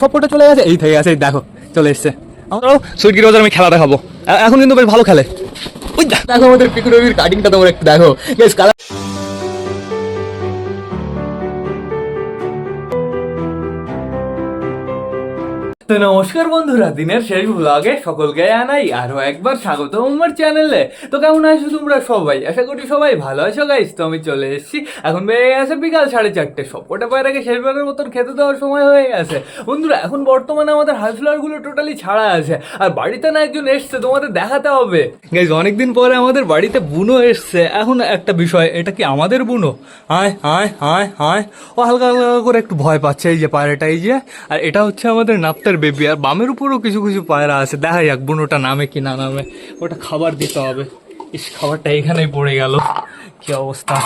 সবকটা চলে গেছে? এই থেকে গেছে দেখো চলে এসছে। আমরাও সুইটগির রোজার আমি খেলা দেখাবো এখন কিন্তু বেশ ভালো খেলে। ওই দেখ- দেখো আমাদের পিকুরবির কাটিংটা তোমরা একটু দেখো। বেশ কালার তো নমস্কার বন্ধুরা, দিনের শেষ ব্লগে সকলকে জানাই আরও একবার স্বাগত আমার চ্যানেলে তো কেমন আছো তোমরা সবাই? আশা করি সবাই ভালো আছো গাইস তো আমি চলে এসেছি। এখন বেড়ে গেছে বিকাল সাড়ে চারটে। সবকটা পায়রাকে শেষবারের মতন খেতে দেওয়ার সময় হয়ে গেছে। বন্ধুরা, এখন বর্তমানে আমাদের হাই গুলো টোটালি ছাড়া আছে। আর বাড়িতে না একজন এসছে, তোমাদের দেখাতে হবে। গাইস অনেকদিন পরে আমাদের বাড়িতে বুনো এসছে। এখন একটা বিষয়, এটা কি আমাদের বুনো? আয় আয় আয় আয় ও হালকা হালকা করে একটু ভয় পাচ্ছে এই যে পায়রাটা, এই যে। আর এটা হচ্ছে আমাদের নাপ্তার বেবি, আর বামের উপরেও কিছু কিছু পায়রা আছে। দেখা যাক, বুনোটা নামে কি না নামে। ওটা খাবার দিতে হবে। ইস, খাবারটা এখানেই পড়ে গেল। কি অবস্থা?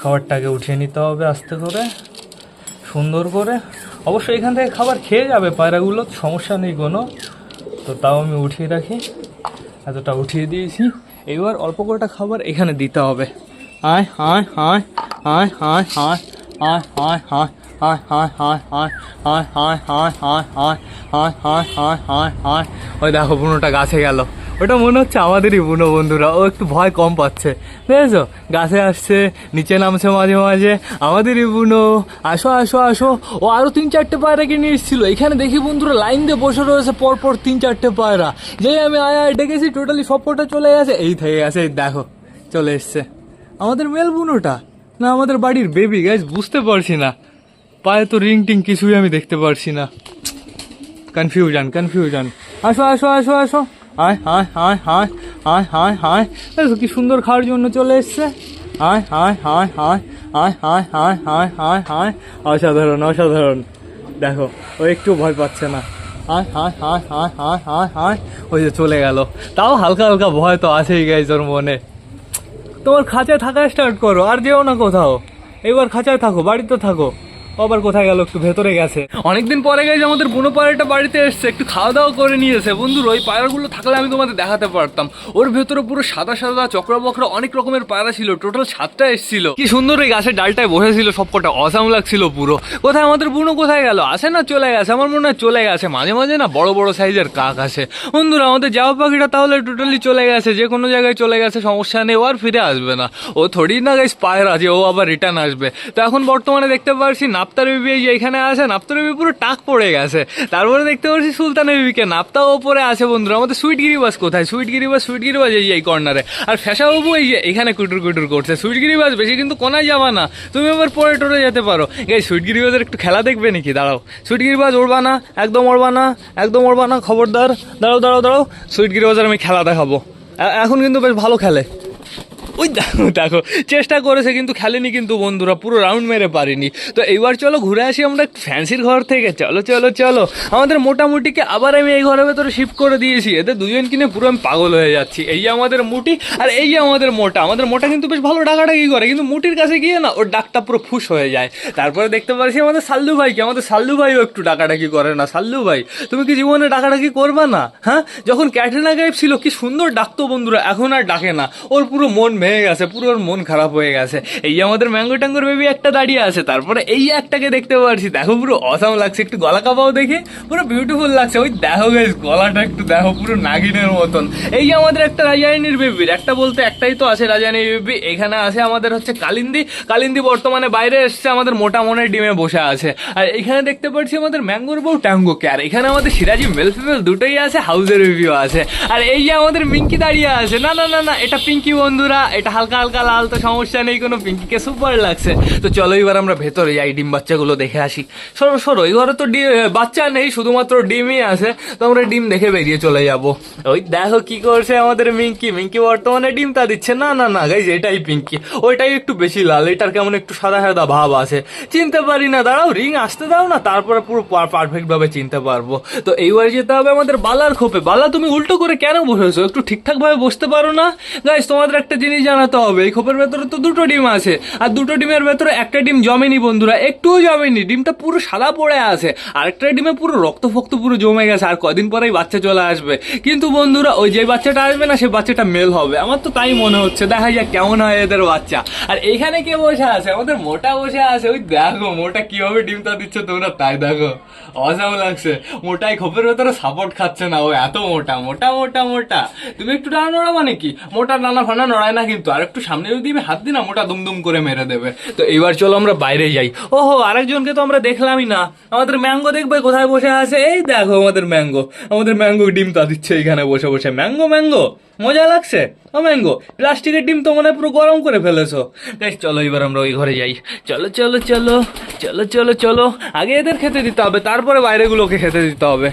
খাবারটাকে উঠিয়ে নিতে হবে আস্তে করে, সুন্দর করে। অবশ্যই এখান থেকে খাবার খেয়ে যাবে পায়রাগুলো, সমস্যা নেই কোনো। তো তাও আমি উঠিয়ে রাখি। এতটা উঠিয়ে দিয়েছি। এবার অল্প কটা খাবার এখানে দিতে হবে। আয় আয় আয় আয় আয় আয় আয় আয় আয়। আয় আয় আয় আয় আয় আয় আয় আয় আয় আয় আয় আয় আয় ওই দেখো বুনোটা গাছে গেল। ওটা মনে হচ্ছে আমাদেরই বুনো বন্ধুরা। ও একটু ভয় কম পাচ্ছে। বুঝেছ গাছে আসছে, নিচে নামছে মাঝে মাঝে। আমাদেরই বুনো। আসো আসো আসো। ও আরও তিন চারটে পায়রাকে নিয়ে এসেছিল। এখানে দেখি বন্ধুরা লাইন দিয়ে বসে রয়েছে পর পর তিন চারটে পায়রা। যেই আমি আয় আয় ডেকেছি টোটালি সব কটা চলে গেছে। এই থেকে গেছে, এই দেখো, চলে এসছে। আমাদের মেল বুনোটা? না, আমাদের বাড়ির বেবি গাইজ বুঝতে পারছি না। পায়ে তো রিং টিং কিছুই আমি দেখতে পারছি না কনফিউশন কনফিউশন আসো আসো আসো আসো আয় আয় আয় আয় আয় আয় দেখো কি সুন্দর খাওয়ার জন্য চলে এসছে আয় আয় আয় আয় আয় আয় আয় আয় আয় আয় অসাধারণ অসাধারণ দেখো ও একটু ভয় পাচ্ছে না আয় আয় আয় আয় আয় আয় আয় ওই যে চলে গেল তাও হালকা হালকা ভয় তো আছেই গাইজ ওর মনে তোমার খাঁচায় থাকা স্টার্ট করো আর যেও না কোথাও এবার খাঁচায় থাকো বাড়িতে থাকো আবার কোথায় গেল? একটু ভেতরে গেছে। অনেকদিন পরে গেছে আমাদের বুনো পায়রাটা বাড়িতে এসছে, একটু খাওয়া দাওয়া করে নিয়েছে। বন্ধুর ওই পায়রাগুলো থাকলে আমি তোমাদের দেখাতে পারতাম। ওর ভেতরে পুরো সাদা সাদা চক্র বক্র অনেক রকমের পায়রা ছিল টোটাল সাতটা এসেছিল। কি সুন্দর ওই গাছের ডালটায় বসেছিল, সবকটা অসাম লাগছিল পুরো। কোথায় আমাদের বুনো কোথায় গেল? আসে না চলে গেছে? আমার মনে হয় চলে গেছে। মাঝে মাঝে না বড় বড় সাইজের কাক আসে। বন্ধুরা, আমাদের যাওয়া পাখিটা তাহলে টোটালি চলে গেছে। যে কোনো জায়গায় চলে গেছে, সমস্যা নেই, ও আর ফিরে আসবে না। ও থোড়ি না গাইস পায়রা যে ও আবার রিটার্ন আসবে। তো এখন বর্তমানে দেখতে পারছি নাপ্তার বিবি এই যে এখানে আছে নাপ্তার বিবি পুরো টাক পড়ে গেছে। তারপরে দেখতে পাচ্ছি সুলতান বিবিকে নাপ্তাও ওপরে আছে বন্ধুরা, আমাদের সুইট গিরিবাস কোথায়? সুইট গিরিবাস সুইট গিরিবাস এই যে এই কর্নারে আর ফ্যাশা বাবু এই যে এখানে কুটুর কুটুর করছে। সুইট গিরিবাস বেশি কিন্তু কোনায় যাবা না। তুমি আবার পরে টরে যেতে পারো। এই সুইট গিরিবাজের একটু খেলা দেখবে নাকি? দাঁড়াও, সুইট গিরিবাজ উড়বা না, একদম উড়বা না, একদম উড়বা না, খবরদার। দাঁড়াও দাঁড়াও দাঁড়াও, সুইট গিরিবাজের আমি খেলা দেখাবো। এখন কিন্তু বেশ ভালো খেলে। ওই দেখো দেখো, চেষ্টা করেছে কিন্তু খেলেনি কিন্তু বন্ধুরা, পুরো রাউন্ড মেরে পারিনি। তো এইবার চলো ঘুরে আসি আমরা ফ্যান্সির ঘর থেকে। চলো চলো চলো। আমাদের মোটামুটিকে আবার আমি এই ঘরের ভেতরে শিফট করে দিয়েছি। এতে দুজন কিনে পুরো আমি পাগল হয়ে যাচ্ছি। এই আমাদের মুটি আর এই আমাদের মোটা। আমাদের মোটা কিন্তু বেশ ভালো ডাকাডাকি করে, কিন্তু মুটির কাছে গিয়ে না ওর ডাকটা পুরো ফুস হয়ে যায়। তারপরে দেখতে পাচ্ছি আমাদের সাল্লু ভাইকে আমাদের সাল্লু ভাইও একটু ডাকাডাকি করে না। সাল্লু ভাই, তুমি কি জীবনে ডাকাডাকি করবে না? হ্যাঁ? যখন ক্যাটরিনা গাইব ছিল, কি সুন্দর ডাকতো বন্ধুরা, এখন আর ডাকে না। ওর পুরো মন ভেঙে গেছে পুরো মন খারাপ হয়ে গেছে। এই যে আমাদের ম্যাঙ্গো ট্যাঙ্গোর বেবি একটা দাঁড়িয়ে আছে, তারপরে এই একটাকে দেখতে পাচ্ছি, দেখো পুরো অসাম লাগছে, একটু গলা কাপাও দেখে, পুরো বিউটিফুল লাগছে। ওই দেখো গাইস গলাটা একটু দেখো, পুরো নাগিনের মতন। এই যে আমাদের একটা রাজারানীর বেবির একটা বলতে একটাই তো আছে রাজারানীর বেবি এখানে আছে আমাদের হচ্ছে কালিন্দি। কালিন্দি বর্তমানে বাইরে এসছে, আমাদের মোটা মনের ডিমে বসে আছে। আর এখানে দেখতে পাচ্ছি আমাদের ম্যাঙ্গোর বউ ট্যাঙ্গোকে আর এখানে আমাদের সিরাজি মেল ফিমেল দুটোই আছে, হাউসের রিভিউ আছে। আর এই যে আমাদের মিঙ্কি দাঁড়িয়ে আছে, না না না না, এটা পিঙ্কি বন্ধুরা এটা হালকা হালকা লাল, তো সমস্যা নেই, কোনো পিঙ্কিকে সুপার লাগছে। তো চলো এবার আমরা ভেতরে যাই, ডিম বাচ্চাগুলো দেখে আসি। সরো সরো, এই ঘরে তো বাচ্চা নেই, শুধুমাত্র ডিমই আছে। তো আমরা ডিম দেখে বেরিয়ে চলে যাব। ওই দেখো কি করছে আমাদের মিঙ্কি। মিঙ্কি বর্তমানে ডিম তা দিচ্ছে। না না না গাইজ এটাই পিঙ্কি। ওইটাই একটু বেশি লাল, এটার কেমন একটু সাদা সাদা ভাব আছে। চিনতে পারি না, দাঁড়াও রিং আসতে দাও না, তারপরে পুরো পারফেক্ট ভাবে চিনতে পারব। তো এইবার যেতে হবে আমাদের বালার খোপে। বালা, তুমি উল্টো করে কেন বসেছো? একটু ঠিকঠাক ভাবে বসতে পারো না? গাইজ তোমাদের একটা জিনিস জানাতে হবে। এই খোপের ভেতরে তো দুটো ডিম আছে। আর দুটো ডিমের ভেতরে একটা ডিম জমেনি বন্ধুরা, একটুও জমেনি। ডিমটা পুরো সাদা পড়ে আছে। আরেকটা ডিমে পুরো রক্ত ফক্ত পুরো জমে গেছে, আর কদিন পরেই বাচ্চা চলে আসবে। কিন্তু বন্ধুরা, ওই যে বাচ্চাটা আসবে না, সে বাচ্চাটা মেল হবে। আমার তো তাই মনে হচ্ছে। দেখা যাক কেমন হয় এদের বাচ্চা। আর এখানে কে বসে আছে? আমাদের মোটা বসে আছে। ওই দেখো, মোটা কীভাবে ডিমটা দিচ্ছে তোমরা তাই দেখো। অসাম লাগছে। মোটাই খোপের ভেতরে সাপোর্ট খাচ্ছে না। ও এত মোটা মোটা মোটা মোটা। তুমি একটু ডানা নড়া মানে কি মোটা ডানা ফানা নড়ায় না কিন্তু আর একটু সামনে যদি আমি হাত দিই না, মোটা দুমদুম করে মেরে দেবে। তো এবার চলো আমরা বাইরে যাই। ওহো, আরেকজনকে তো আমরা দেখলামই না। আমাদের ম্যাঙ্গো দেখবে কোথায় বসে আছে? এই দেখো আমাদের ম্যাঙ্গো। আমাদের ম্যাঙ্গো ডিম তা দিচ্ছে এখানে বসে বসে। ম্যাঙ্গো ম্যাঙ্গো, মজা লাগছে? ও ম্যাঙ্গো, প্লাস্টিকের ডিম তো মনে পুরো গরম করে ফেলেছো। বেশ, চলো এবার আমরা ওই ঘরে যাই। চলো চলো চলো চলো চলো চলো। আগে এদের খেতে দিতে হবে, তারপরে বাইরেগুলোকে খেতে দিতে হবে।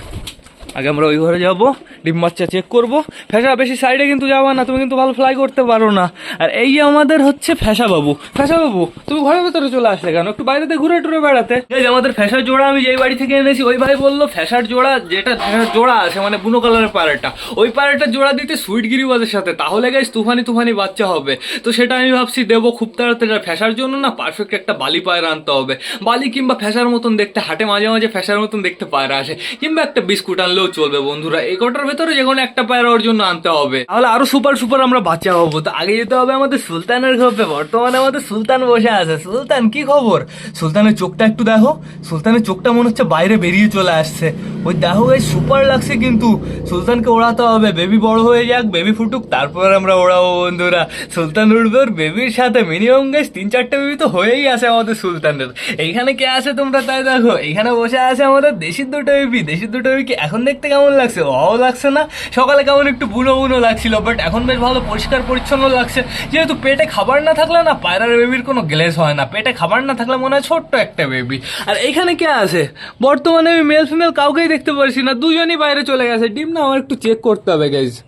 আগে আমরা ওই ঘরে যাব, ডিম বাচ্চা চেক করব। ফ্যাসা বেশি সাইডে কিন্তু যাবা না, তুমি কিন্তু ভালো ফ্লাই করতে পারো না। আর এই আমাদের হচ্ছে ফ্যাসা বাবু ফ্যাসা বাবু, তুমি ঘরের ভেতরে চলে আসলে কেন? একটু বাইরেতে ঘুরে টুরে বেড়াতে। এই যে আমাদের ফ্যাসার জোড়া, আমি যেই বাড়ি থেকে এনেছি, ওই ভাই বলল ফ্যাসার জোড়া যেটা জোড়া আছে মানে বুনো কালারের পায়রাটা ওই পায়রাটার জোড়া দিতে সুইট গিরিবাজের সাথে, তাহলে গাইস তুফানি তুফানি বাচ্চা হবে। তো সেটা আমি ভাবছি, দেবো খুব তাড়াতাড়ি। আর ফ্যাসার জন্য না পারফেক্ট একটা বালি পায়রা আনতে হবে। বালি কিংবা ফ্যাসার মতন দেখতে, হাটে মাঝে মাঝে ফ্যাসার মতন দেখতে পায়রা আসে। কিংবা একটা বিস্কুট আনলেও চলবে বন্ধুরা। এই কটার ভেতরে যে কোনো একটা পায়রা ওর জন্য আনতে হবে। তাহলে আরও সুপার সুপার আমরা বাচ্চা হব। তো আগে যেতে হবে আমাদের সুলতানের ঘরে বর্তমানে আমাদের সুলতান বসে আছে। সুলতান, কি খবর? সুলতানের চোখটা একটু দেখো। সুলতানের চোখটা মনে হচ্ছে বাইরে বেরিয়ে চলে আসছে। ওই দেখো, এই সুপার লাগছে কিন্তু। সুলতানকে ওড়াতে হবে। বেবি বড় হয়ে যাক, বেবি ফুটুক, তারপর আমরা ওড়াবো বন্ধুরা। সুলতান উঠবে ওর বেবির সাথে মিনিমাম গাছ তিন চারটে বেবি তো হয়েই আছে আমাদের সুলতানের। এইখানে কে আছে তোমরা তাই দেখো? এইখানে বসে আছে আমাদের দেশির দুটো বেবি দেশির দুটো বেবি কি এখন দেখতে কেমন লাগছে? অও লাগছে না? সকালে কেমন একটু বুনো বুনো লাগছিল বাট এখন বেশ ভালো পরিষ্কার পরিচ্ছন্ন লাগছে। যেহেতু পেটে খাবার না থাকলে না পায়রার বেবির কোনো গ্লেজ হয় না। পেটে খাবার না থাকলে মনে হয় ছোট্ট একটা বেবি আর এইখানে কে আছে? বর্তমানে আমি মেল ফিমেল কাউকেই দেখতে পারছি না। দুজনই বাইরে চলে গেছে। ডিম না আমার একটু চেক করতে হবে গাইজ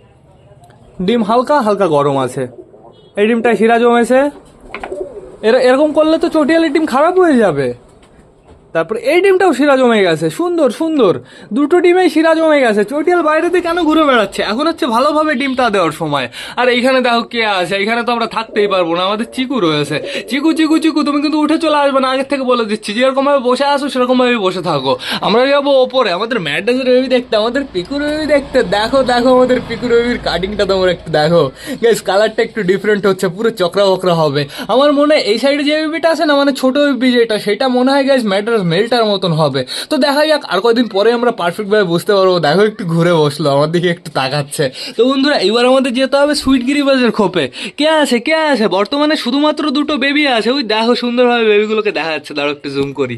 ডিম হালকা হালকা গরম আছে। এই ডিমটা শিরা জমেছে এর- এরকম করলে তো চটিয়ালের ডিম খারাপ হয়ে যাবে। তারপর এই ডিমটাও শিরা জমে গেছে সুন্দর সুন্দর। দুটো ডিমেই শিরা জমে গেছে চটিয়াল বাইরেতে কেন ঘুরে বেড়াচ্ছে? এখন হচ্ছে ভালোভাবে ডিমটা দেওয়ার সময়। আর এইখানে দেখো কে আছে? এইখানে তো আমরা থাকতেই পারব না। আমাদের চিকু রয়েছে। চিকু চিকু চিকু, তুমি কিন্তু উঠে চলে আসবে না। আগের থেকে বলে দিচ্ছি যেরকম ভাবে বসে আসো সেরকম ভাবে বসে থাকো। আমরা যাব ওপরে। আমাদের ম্যাডাসের বেবি দেখতে, আমাদের পিকু রবি দেখতে। দেখো দেখো আমাদের পিকু রবির কাটিংটা তোমরা একটু দেখো। গাইস কালারটা একটু ডিফারেন্ট হচ্ছে। পুরো চক্রা বকরা হবে। আমার মনে হয় এই সাইডে যে বেবিটা আছে না মানে ছোট বেবি যেটা সেটা মনে হয় গাইস ম্যাডাস মেলটার মতন হবে। তো দেখা যাক, আর কয়দিন পরে আমরা পারফেক্ট ভাবে বুঝতে পারব। দেখো, একটু ঘুরে বসল, আমার দিকে একটু তাকাচ্ছে। তো বন্ধুরা, এবার আমাদের যেতে হবে সুইট গিরিবাজের খোপে। কে আছে কে আছে? বর্তমানে শুধুমাত্র দুটো বেবি আছে। ওই দেখো, সুন্দরভাবে বেবিগুলোকে দেখা যাচ্ছে। দাঁড়ো একটু জুম করি।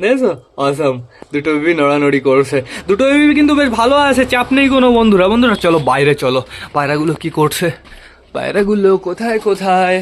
দেখছ? অসম দুটো বেবি নড়ানড়ি করছে। দুটো বেবি কিন্তু বেশ ভালো আছে, চাপ নেই কোনো বন্ধুরা। বন্ধুরা, চলো, বাইরে চলো। পায়রাগুলো কি করছে? পায়রাগুলো কোথায় কোথায়?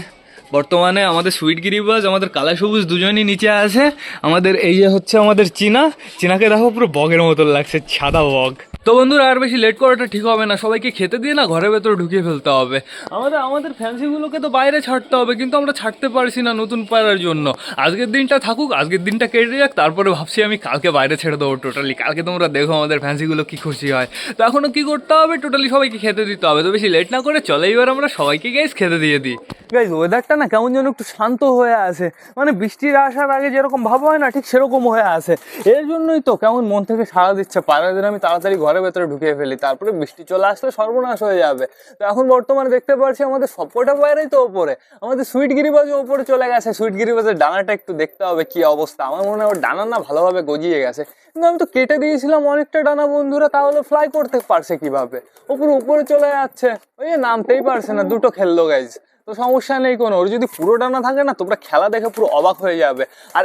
বর্তমানে আমাদের সুইট গিরিবাজ, আমাদের কালা সবুজ দুজনই নিচে আছে। আমাদের এই যে হচ্ছে আমাদের চীনা, চীনাকে দেখো পুরো বগের মতো লাগছে, সাদা বগ। তো বন্ধুরা, আর বেশি লেট করাটা ঠিক হবে না। সবাইকে খেতে দিয়ে না ঘরের ভেতরে ঢুকিয়ে ফেলতে হবে। আমাদের আমাদের ফ্যান্সিগুলোকে তো বাইরে ছাড়তে হবে, কিন্তু আমরা ছাড়তে পারছি না নতুন পায়রার জন্য। আজকের দিনটা থাকুক, আজকের দিনটা কেটে যাক, তারপরে ভাবছি আমি কালকে বাইরে ছেড়ে দেবো টোটালি কালকে তোমরা দেখো আমাদের ফ্যান্সিগুলো কি খুশি হয়। তো এখনও কী করতে হবে? টোটালি সবাইকে খেতে দিতে হবে। তো বেশি লেট না করে চলে এবার আমরা সবাইকে গাইজ খেতে দিয়ে দিই। গাইজ ওয়েদারটা না কেমন যেন একটু শান্ত হয়ে আছে। মানে বৃষ্টির আসার আগে যেরকম ভাব হয় না, ঠিক সেরকম হয়ে আছে। এর জন্যই তো কেমন মন থেকে সাড়া দিচ্ছে। পায়রাদের আমি তাড়াতাড়ি ঘরের ভেতরে ঢুকিয়ে ফেলি, তারপরে বৃষ্টি চলে আসলে সর্বনাশ হয়ে যাবে। তো এখন বর্তমানে দেখতে পাচ্ছি আমাদের সবকটা পায়রাই তো ওপরে। আমাদের সুইট গিরিবাজও ওপরে চলে গেছে। সুইট গিরিবাজের ডানাটা একটু দেখতে হবে কি অবস্থা। আমার মনে হয় ডানা না ভালোভাবে গজিয়ে গেছে। কিন্তু আমি তো কেটে দিয়েছিলাম অনেকটা ডানা, বন্ধুরা, তাহলে ফ্লাই করতে পারছে কীভাবে? ওপরে, উপরে চলে যাচ্ছে। ওই নামতেই পারছে না, দুটো খেললো গাইজ তো সমস্যা নেই কোনো। ওর যদি পুরো ডানা থাকে না, তোমরা খেলা দেখে পুরো অবাক হয়ে যাবে। আর।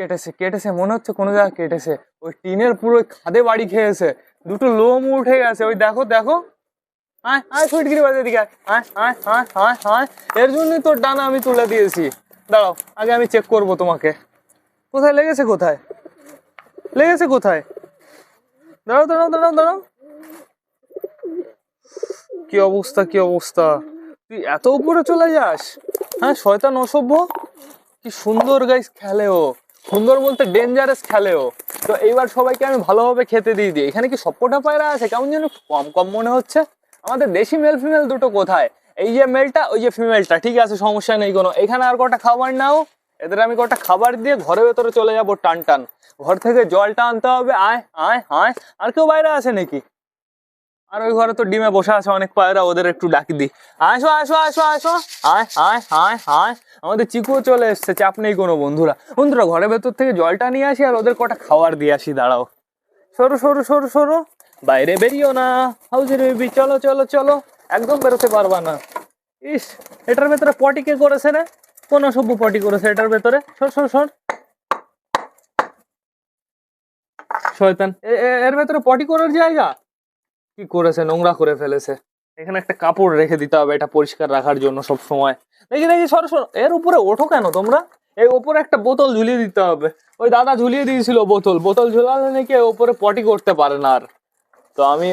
কেটেছে কেটেছে, মনে হচ্ছে কোনো জায়গায় কেটেছে। ওই টিনের পুরো খাদে বাড়ি খেয়েছে। দুটো লোম উঠে গেছে। ওই দেখো দেখো। আয় আয় সুইটগিরি বাজে দিকে আয়। আয় আয় আয় এর জন্যই তোর ডানা আমি তুলে দিয়েছি। দাঁড়াও, আগে আমি চেক করব তোমাকে। কোথায় লেগেছে কোথায়? লেগেছে কোথায়? দাঁড়াও দাঁড়াও দাঁড়াও দাঁড়াও। কি অবস্থা কি অবস্থা? তুই এত উপরে চলে যাস? হ্যাঁ শয়তান অসভ্য? কি সুন্দর গাইস খেলে ও। সুন্দর বলতে ডেঞ্জারাস খেলেও। তো এইবার সবাইকে আমি ভালোভাবে খেতে দিয়ে দিই। এখানে কি সবকটা পায়রা আছে? কেমন যেন কম কম মনে হচ্ছে। আমাদের দেশি মেল ফিমেল দুটো কোথায়? এই যে মেলটা ওই যে ফিমেলটা ঠিক আছে, সমস্যা নেই কোনো। এখানে আর কটা খাবার নাও। এদের আমি কটা খাবার দিয়ে ঘরের ভেতরে চলে যাব টান টান। ঘর থেকে জলটা আনতে হবে। আয় আয় আয়। আর কেউ বাইরে আছে নাকি? আর ওই ঘরে তো ডিমে বসে আছে অনেক পায়রা, ওদের একটু ডাকি দিই। আসো আসো আসো আসো আয় আয় আয় আয় আমাদের চিকুও চলে এসছে, চাপ নেই কোনো বন্ধুরা। বন্ধুরা, ঘরের ভেতর থেকে জলটা নিয়ে আসি আর ওদের কটা খাবার দিয়ে আসি, দাঁড়াও। সরো সরো সরো সরো। বাইরে বেরিও না। হাউজে বেবি চলো চলো চলো। একদম বেরোতে পারবা না। ইস, এটার ভেতরে পটি কে করেছে রে? কোন অসভ্য পটি করেছে এটার ভেতরে? সর সর সর। শয়তান। এর ভেতরে পটি করার জায়গা? কি করেছে? নোংরা করে ফেলেছে। এখানে একটা কাপড় রেখে দিতে হবে, এটা পরিষ্কার রাখার জন্য সব সময় দেখি দেখি, সর সর। এর উপরে ওঠো কেন তোমরা? এই ওপরে একটা বোতল ঝুলিয়ে দিতে হবে। ওই দাদা ঝুলিয়ে দিয়েছিল বোতল। বোতল ঝুলালে নাকি ওপরে পটি করতে পারে না আর। তো আমি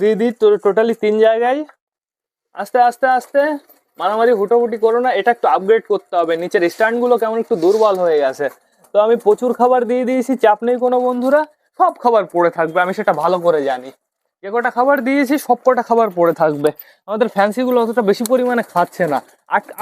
দিয়ে দিই টোটালি তিন জায়গায়। আস্তে আস্তে আস্তে। মারামারি, হুটোহুটি করো না। এটা একটু আপগ্রেড করতে হবে। নিচের স্ট্যান্ডগুলো কেমন একটু দুর্বল হয়ে গেছে। তো আমি প্রচুর খাবার দিয়ে দিয়েছি। চাপ নেই কোনো বন্ধুরা। সব খাবার পড়ে থাকবে। আমি সেটা ভালো করে জানি। যে কটা খাবার দিয়েছি, সব কটা খাবার পড়ে থাকবে। আমাদের ফ্যান্সিগুলো অতটা বেশি পরিমাণে খাচ্ছে না।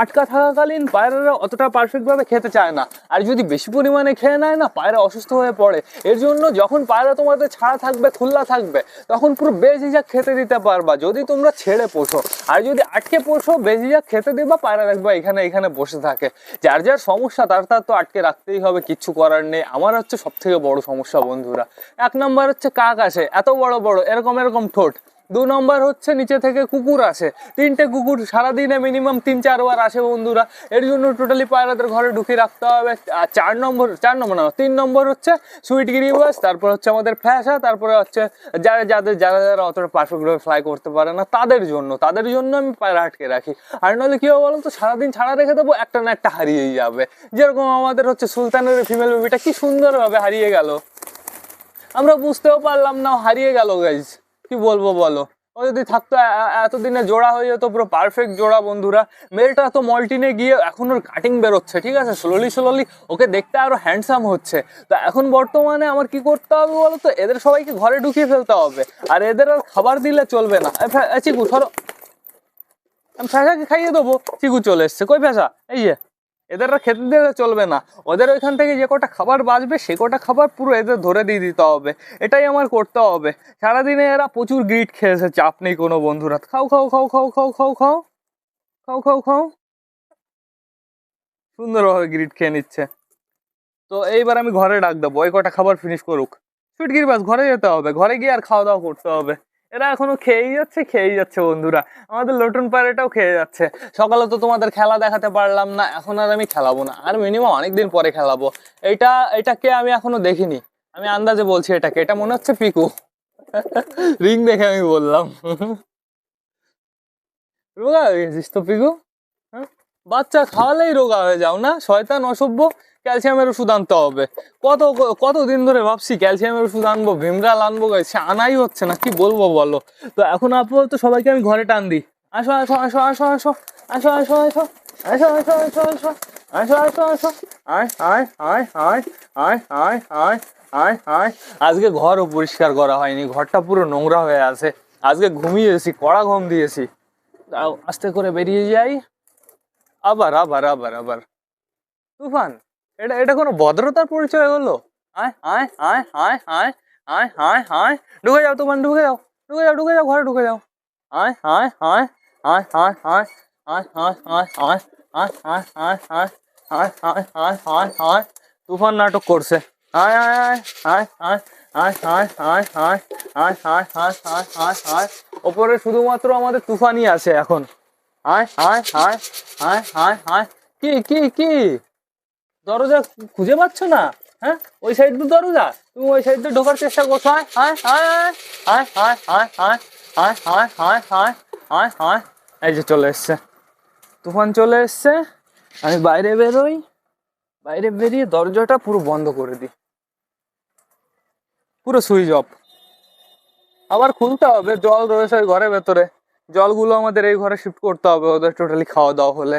আটকা থাকাকালীন পায়রারা অতটা পারফেক্টভাবে খেতে চায় না। আর যদি বেশি পরিমাণে খেয়ে নেয় না, পায়রা অসুস্থ হয়ে পড়ে। এর জন্য যখন পায়রা তোমাদের ছাড়া থাকবে খোলা থাকবে, তখন পুরো বেজিজাক খেতে দিতে পারবা, যদি তোমরা ছেড়ে পোষো। আর যদি আটকে পোষো, বেজিজাক খেতে দিবা, পায়রা দেখবা এখানে এখানে বসে থাকে। যার যার সমস্যা, তার তার তো আটকে রাখতেই হবে, কিচ্ছু করার নেই। আমার হচ্ছে সব থেকে বড় সমস্যা, বন্ধুরা। এক নম্বর হচ্ছে কাক আসে, এত বড় বড়, এরকম এরকম ঠোঁট। দু নম্বর হচ্ছে নিচে থেকে কুকুর আসে। তিনটে কুকুর সারাদিনে মিনিমাম তিন চারবার আসে বন্ধুরা। এর জন্য টোটালি পায়রাদের ঘরে ঢুকিয়ে রাখতে হবে। আর চার নম্বর চার নম্বর না, তিন নম্বর হচ্ছে সুইট গিরিবাস তারপর হচ্ছে আমাদের ফ্যাসা তারপরে হচ্ছে যারা, যাদের, যারা যারা অতটা পারফেক্টভাবে ফ্লাই করতে পারে না, তাদের জন্য তাদের জন্য আমি পায়রা আটকে রাখি। আর নাহলে কি হবে বলো তো সারাদিন ছাড়া রেখে দেবো, একটা না একটা হারিয়েই যাবে। যেরকম আমাদের হচ্ছে সুলতানের ফিমেল বেবিটা কি সুন্দরভাবে হারিয়ে গেল। আমরা বুঝতেও পারলাম না, হারিয়ে গেল গাইজ কি বলব বলো? ও যদি থাকতো এতদিনে জোড়া হয়ে যেত, পুরো পারফেক্ট জোড়া বন্ধুরা। মেলটা তো মল্টিনে গিয়ে এখন ওর কাটিং বেরোচ্ছে, ঠিক আছে? স্লোলি স্লোলি ওকে দেখতে আরও হ্যান্ডসাম হচ্ছে। তো এখন বর্তমানে আমার কি করতে হবে বলো তো? এদের সবাইকে ঘরে ঢুকিয়ে ফেলতে হবে। আর এদের আর খাবার দিলে চলবে না। চিকু সরো আমি খাইয়ে দেবো। চিকু চলে এসছে। কই ফ্যাসা এই যে। এদের খেতে দিলে চলবে না। ওদের ওইখান থেকে যে কটা খাবার বাঁচবে, সে কটা খাবার পুরো এদের ধরে দিয়ে দিতে হবে। এটাই আমার করতে হবে। সারাদিনে এরা প্রচুর গ্রিট খেয়েছে চাপ নেই কোনো বন্ধুরা। খাও খাও খাও খাও খাও খাও খাও। খাও খাও খাও। সুন্দরভাবে গ্রিট খেয়ে নিচ্ছে। তো এইবার আমি ঘরে ডাক দেবো, ওই কটা খাবার ফিনিশ করুক। সুইট বাস, ঘরে যেতে হবে। ঘরে গিয়ে আর খাওয়া দাওয়া করতে হবে। এরা এখনও খেয়েই যাচ্ছে খেয়েই যাচ্ছে বন্ধুরা। আমাদের লটন পায়রাটাও খেয়ে যাচ্ছে। সকালে তো তোমাদের খেলা দেখাতে পারলাম না, এখন আর আমি খেলাবো না। আর মিনিমাম অনেকদিন পরে খেলাবো। এইটা এটাকে আমি এখনও দেখিনি। আমি আন্দাজে বলছি এটাকে। এটা মনে হচ্ছে পিকু। রিং দেখে আমি বললাম। রোগা হয়ে গেছিস তো পিকু? হ্যাঁ? বাচ্চা খাওয়ালেই রোগা হয়ে যাও না? শয়তান অসভ্য। ক্যালসিয়ামের ওষুধ আনতে হবে কত কত দিন ধরে ভাবছি ক্যালসিয়ামের ওষুধ আনব ভীমরাল আনব সে আনাই হচ্ছে না কি বলব বলো তো এখন আপাতত সবাইকে আমি ঘরে টান দিই আসো আসো আসো আসো আসো আসো আসো আসো আসো আসো আসো আসো আসো আসো আসো আয় আয় আয় আয় আয় আয় আয় আয় আয় আজকে ঘরও পরিষ্কার করা হয়নি ঘরটা পুরো নোংরা হয়ে আছে আজকে ঘুমিয়েছি কড়া ঘুম দিয়েছি আস্তে করে বেরিয়ে যাই আবার আবার আবার আবার তুফান এটা এটা কোনো ভদ্রতার পরিচয় হলো আয় আয় আয় আয় আয় আয় আয় আয় ঢুকে যাও তুফান ঢুকে যাও ঢুকে যাও ঢুকে যাও ঘরে ঢুকে যাও আয় আয় আয় আয় আয় আয় আয় আয় আয় আয় আয় আয় আয় আয় আয় আয় আয় আয় আয় তুফান নাটক করছে আয় আয় আয় আয় আয় আয় আয় আয় আয় আয় আয় আয় আয় আয় আয় ওপরে শুধুমাত্র আমাদের তুফানই আছে এখন আয় আয় আয় আয় আয় আয় কি কি কি দরজা খুঁজে পাচ্ছ না হ্যাঁ ওই সাইড তো দরজা তুমি ওই সাইড দিয়ে ঢোকার চেষ্টা করছ আয় আয় আয় আয় আয় আয় আয় আয় আয় আয় এই যে চলে এসছে তুফান চলে এসছে আমি বাইরে বেরোই বাইরে বেরিয়ে দরজাটা পুরো বন্ধ করে দিই পুরো সুইচ অফ আবার খুলতে হবে জল রয়েছে ঘরের ভেতরে জলগুলো আমাদের এই ঘরে শিফট করতে হবে ওদের টোটালি খাওয়া দাওয়া হলে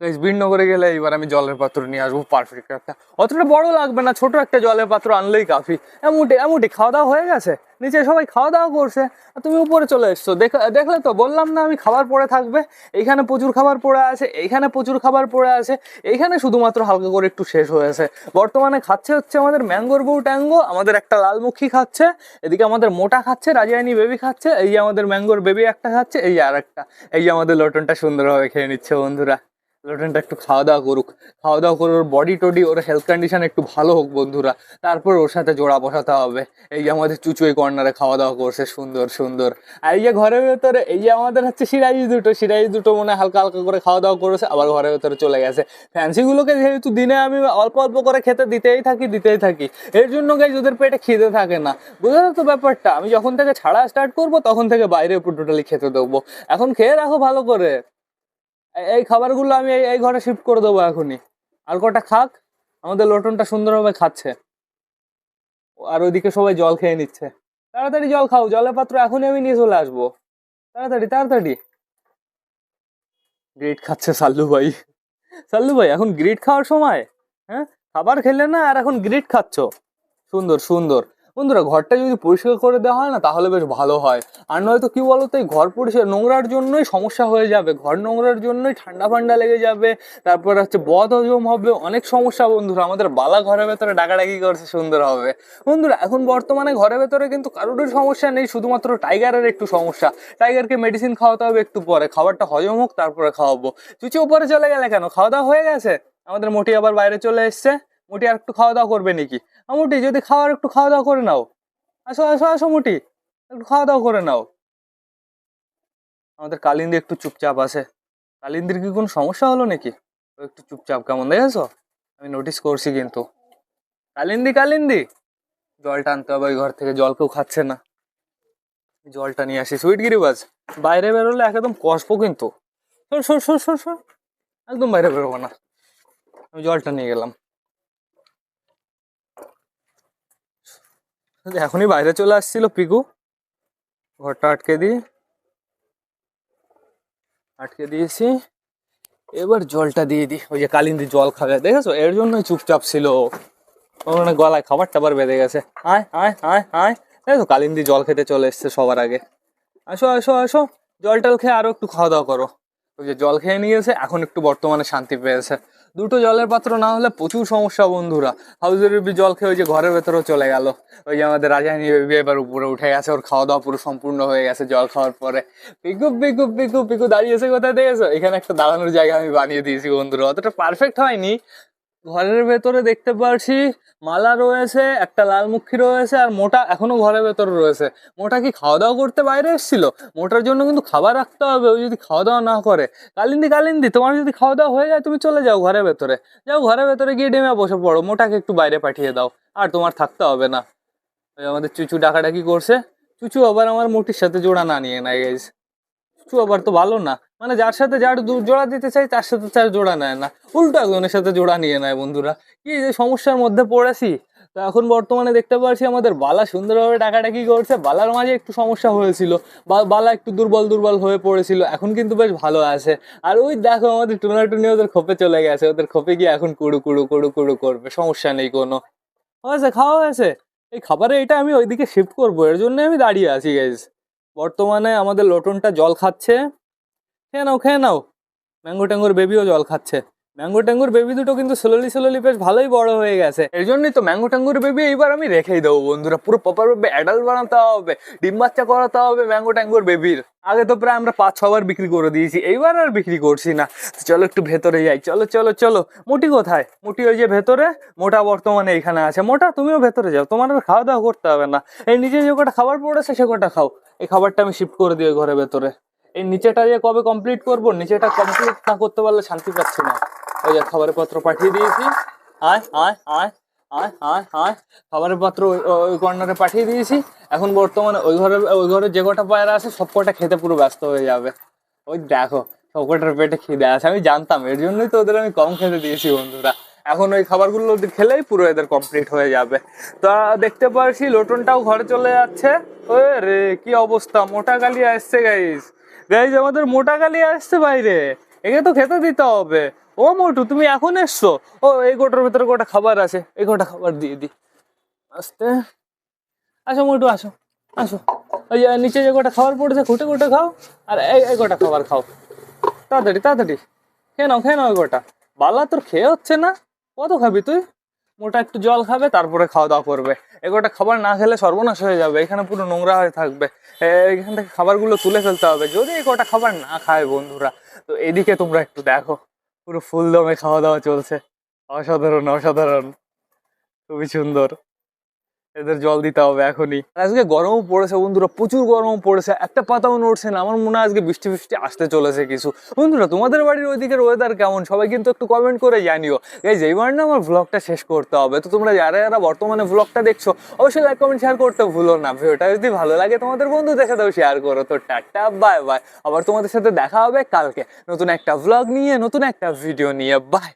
বিনগরে গেলে এইবার আমি জলের পাত্র নিয়ে আসব পারফেক্ট একটা। অতটা বড় লাগবে না, ছোট একটা জলের পাত্র আনলেই কাফি। এমুটি এমুটি খাওয়া দাওয়া হয়ে গেছে? নিচে সবাই খাওয়া দাওয়া করছে। আর তুমি উপরে চলে এসছো। দেখ- দেখলে তো, বললাম না আমি খাবার পড়ে থাকবে। এইখানে প্রচুর খাবার পড়ে আছে এইখানে প্রচুর খাবার পড়ে আছে। এইখানে শুধুমাত্র হালকা করে একটু শেষ হয়েছে। বর্তমানে খাচ্ছে হচ্ছে আমাদের ম্যাঙ্গোর বউ ট্যাঙ্গো, আমাদের একটা লালমুখী খাচ্ছে, এদিকে আমাদের মোটা খাচ্ছে, রাজিয়ানি বেবি খাচ্ছে, এই যে আমাদের ম্যাঙ্গোর বেবি একটা খাচ্ছে, এই আর একটা এই যে আমাদের লটনটা সুন্দরভাবে খেয়ে নিচ্ছে বন্ধুরা। লটনটা একটু খাওয়া দাওয়া করুক। খাওয়া দাওয়া করে ওর বডি টডি ওর হেলথ কন্ডিশন একটু ভালো হোক বন্ধুরা। তারপর ওর সাথে জোড়া বসাতে হবে। এই যে আমাদের চুচু এই কর্নারে খাওয়া দাওয়া করছে, সুন্দর সুন্দর। আর এই যে ঘরের ভেতরে, এই যে আমাদের হচ্ছে সিরাইজ দুটো সিরাইজ দুটো মনে হালকা হালকা করে খাওয়া দাওয়া করেছে, আবার ঘরের ভেতরে চলে গেছে। ফ্যান্সিগুলোকে যেহেতু দিনে আমি অল্প অল্প করে খেতে দিতেই থাকি দিতেই থাকি। এর জন্য গাইজ ওদের পেটে খিদে থাকে না। বুঝলে তো ব্যাপারটা? আমি যখন থেকে ছাড়া স্টার্ট করব, তখন থেকে বাইরে উপর টোটালি খেতে দেবো। এখন খেয়ে রাখো ভালো করে। এই- খাবারগুলো আমি এই ঘরে শিফট করে দেবো এখনই। আর কটা খাক, আমাদের লটনটা সুন্দরভাবে খাচ্ছে। আর ওইদিকে সবাই জল খেয়ে নিচ্ছে। তাড়াতাড়ি জল খাও, জলের পাত্র এখনই আমি নিয়ে চলে আসব। তাড়াতাড়ি তাড়াতাড়ি। গ্রিট খাচ্ছে সাল্লু ভাই। সাল্লু ভাই, এখন গ্রিট খাওয়ার সময় হ্যাঁ? খাবার খেলে না আর এখন গ্রিট খাচ্ছ। সুন্দর সুন্দর। বন্ধুরা, ঘরটা যদি পরিষ্কার করে দেওয়া হয় না, তাহলে বেশ ভালো হয়। আর নয়তো কি বলতো, এই ঘর পরিষ্কার নোংরার জন্যই সমস্যা হয়ে যাবে। ঘর নোংরার জন্যই ঠান্ডা ফান্ডা লেগে যাবে। তারপর হচ্ছে বদ হজম হবে, অনেক সমস্যা বন্ধুরা। আমাদের বালা ঘরের ভেতরে ডাকাডাকি করছে, সুন্দর হবে। বন্ধুরা, এখন বর্তমানে ঘরের ভেতরে কিন্তু কারোরই সমস্যা নেই, শুধুমাত্র টাইগারের একটু সমস্যা। টাইগারকে মেডিসিন খাওয়াতে হবে একটু পরে। খাবারটা হজম হোক, তারপরে খাওয়াবো। চুচি উপরে চলে গেলে কেন? খাওয়া দাওয়া হয়ে গেছে? আমাদের মোটি আবার বাইরে চলে এসছে। মোটি আর একটু খাওয়া দাওয়া করবে নাকি? মোটি, যদি খাওয়ার একটু খাওয়া দাওয়া করে নাও। আসো আসো আসো মোটি, একটু খাওয়া দাওয়া করে নাও। আমাদের কালিন্দি একটু চুপচাপ আছে। কালিন্দির কি কোনো সমস্যা হলো নাকি? ও একটু চুপচাপ, কেমন দেখেছ? আমি নোটিস করছি কিন্তু। কালিন্দি কালিন্দি! জল টানতে হবে, ওই ঘর থেকে জল কেউ খাচ্ছে না। জলটা নিয়ে আসি। সুইট গিরিবাজ, বাইরে বেরোলে একদম কষবো কিন্তু। সর সর সর সর সর। একদম বাইরে বেরোবো না। আমি জলটা নিয়ে গেলাম। এখনই বাইরে চলে আসছিল পিকু। ঘরটা আটকে দিই আটকে দিয়েছি। এবার জলটা দিয়ে দিই ওই যে কালিন্দি জল খাবে। দেখেছ? এর জন্যই চুপচাপ ছিল ওখানে গলায় খাবার টাবার বেঁধে গেছে। আয় আয় আয় আয়। দেখো কালিন্দি জল খেতে চলে এসছে সবার আগে। আসো আসো আসো। জল টল খেয়ে আরও একটু খাওয়া দাওয়া করো। ওই যে জল খেয়ে নিয়েছে, এখন একটু বর্তমানে শান্তি পেয়েছে। দুটো জলের পাত্র না হলে প্রচুর সমস্যা, বন্ধুরা। হাউজের রুবি জল খেয়ে ওই যে ঘরের ভেতরেও চলে গেল। ওই যে আমাদের রাজাহিনী বেবি এবার উপরে উঠে গেছে, ওর খাওয়া দাওয়া পুরো সম্পূর্ণ হয়ে গেছে জল খাওয়ার পরে। পিকু পিকু পিকু পিকু দাঁড়িয়েছে কোথায় দেখেছ? এখানে একটা দাঁড়ানোর জায়গা আমি বানিয়ে দিয়েছি, বন্ধুরা। অতটা পারফেক্ট হয়নি। ঘরের ভেতরে দেখতে পাচ্ছি মালা রয়েছে, একটা লাল লালমুখী রয়েছে আর মোটা এখনও ঘরের ভেতরে রয়েছে। মোটা কি খাওয়া দাওয়া করতে বাইরে এসেছিল? মোটার জন্য কিন্তু খাবার রাখতে হবে ওই যদি খাওয়া দাওয়া না করে। কালিন্দি কালিন্দি, তোমার যদি খাওয়া দাওয়া হয়ে যায় তুমি চলে যাও ঘরের ভেতরে। যাও ঘরের ভেতরে গিয়ে ডেমে বসে পড়ো, মোটাকে একটু বাইরে পাঠিয়ে দাও। আর তোমার থাকতে হবে না। ওই আমাদের চুচু ডাকাডাকি করছে। চুচু আবার আমার মোটির সাথে জোড়া না নিয়ে নেয় গেছে চুচু আবার তো ভালো না। মানে যার সাথে যার জোড়া দিতে চাই, তার সাথে তার জোড়া নেয় না। উল্টো একজনের সাথে জোড়া নিয়ে নেয় বন্ধুরা। কি যে সমস্যার মধ্যে পড়েছি। তো এখন বর্তমানে দেখতে পাচ্ছি আমাদের বালা সুন্দরভাবে ডাকাডাকি করছে। বালার মাঝে একটু সমস্যা হয়েছিল। বালা একটু দুর্বল দুর্বল হয়ে পড়েছিল। এখন কিন্তু বেশ ভালো আছে। আর ওই দেখো আমাদের টুনা টুনি ওদের খোপে চলে গেছে। ওদের খোপে গিয়ে এখন কুড়ু কুড়ু কুড়ু কুড়ু করবে। সমস্যা নেই কোনো। হয়েছে, খাওয়া হয়েছে। এই খাবারে এটা আমি ওইদিকে শিফট করব। এর জন্য আমি দাঁড়িয়ে আছি গাইজ বর্তমানে আমাদের লটনটা জল খাচ্ছে। খেয়ে নাও খেয়ে নাও। ম্যাঙ্গো ট্যাঙ্গোর বেবিও জল খাচ্ছে। ম্যাঙ্গো ট্যাঙ্গোর বেবি দুটো কিন্তু স্লোলি স্লোলি বেশ ভালোই বড় হয়ে গেছে। এর জন্যই তো ম্যাঙ্গো ট্যাঙ্গোর বেবি এইবার আমি রেখেই দেবো বন্ধুরা। পুরো প্রপার ভাবে অ্যাডাল্ট বানাতে হবে, ডিম বাচ্চা করাতে হবে ম্যাঙ্গো ট্যাঙ্গোর বেবির আগে তো প্রায় আমরা পাঁচ, ছবার বিক্রি করে দিয়েছি, এইবার আর বিক্রি করছি না। চলো একটু ভেতরে যাই। চলো চলো চলো। মোটি কোথায়? মোটি ওই যে ভেতরে, মোটা বর্তমানে এখানে আছে। মোটা, তুমিও ভেতরে যাও। তোমার আর খাওয়া দাওয়া করতে হবে না। এই নিজে যে কটা খাবার পড়েছে সে কটা খাও। এই খাবারটা আমি শিফট করে দিই ঘরের ভেতরে। এই নিচেটা যে কবে কমপ্লিট করব, নিচেটা কমপ্লিট না করতে পারলে শান্তি পাচ্ছি না। ওই যে খাবারের পত্র পাঠিয়ে দিয়েছি। আয় আয় আয় আয় আয় আয়। খাবারের পাত্র ওই- কর্নারে পাঠিয়ে দিয়েছি। এখন বর্তমানে ওই ঘরে ওই ঘরে যে কটা পায়রা আছে, সব কটা খেতে পুরো ব্যস্ত হয়ে যাবে। ওই দেখো, সব কটার পেটে খিদে আছে। আমি জানতাম, এর জন্যই তো ওদের আমি কম খেতে দিয়েছি বন্ধুরা। এখন ওই খাবারগুলো ওদের খেলেই পুরো এদের কমপ্লিট হয়ে যাবে। তা দেখতে পারছি, লোটনটাও ঘরে চলে যাচ্ছে। ওই রে, কি অবস্থা? মোটা গালিয়া এসছে গাইস গাইজ, আমাদের মোটা গালিয়া আসছে বাইরে। একে তো খেতে দিতে হবে। ও মোটু, তুমি এখন এসছো? ও, এই গোটার ভেতরে গোটা খাবার আছে। এই গোটা খাবার দিয়ে দি। আস্তে। আসো মোটু, আসো। আসো। ওই নিচে যে গোটা খাবার পড়েছে, খুঁটে খুঁটে খাও। আর এই গোটা খাবার খাও। তাড়াতাড়ি তাড়াতাড়ি। খেয়ে নাও খেয়ে নাও গোটা। বালা তোর খেয়ে হচ্ছে না। কত খাবি তুই? মোটা একটু জল খাবে, তারপরে খাওয়া দাওয়া করবে এগোটা খাবার না খেলে সর্বনাশ হয়ে যাবে, এখানে পুরো নোংরা হয়ে থাকবে। এখান থেকে খাবারগুলো তুলে ফেলতে হবে। যদি এগোটা খাবার না খায় বন্ধুরা, তো এদিকে তোমরা একটু দেখো, পুরো ফুল দমে খাওয়া দাওয়া চলছে। অসাধারণ অসাধারণ। খুবই সুন্দর। এদের জল দিতে হবে এখনই। আজকে গরমও পড়েছে বন্ধুরা, প্রচুর গরমও পড়েছে, একটা পাতাও নড়ছে না, আমার মনে হয় আজকে বৃষ্টি বৃষ্টি আসতে চলেছে কিছু। বন্ধুরা, তোমাদের বাড়ির ওইদিকের ওয়েদার কেমন? সবাই কিন্তু একটু কমেন্ট করে জানিও। এই যেইবার না আমার ব্লগটা শেষ করতে হবে, তো তোমরা যারা যারা বর্তমানে ব্লগটা দেখছ, অবশ্যই লাইক কমেন্ট শেয়ার করতে ভুলো না। ভিডিওটা যদি ভালো লাগে তোমাদের বন্ধু দেখে দাও শেয়ার করো। তো টাটা বাই বাই আবার তোমাদের সাথে দেখা হবে কালকে। নতুন একটা ব্লগ নিয়ে, নতুন একটা ভিডিও নিয়ে বাই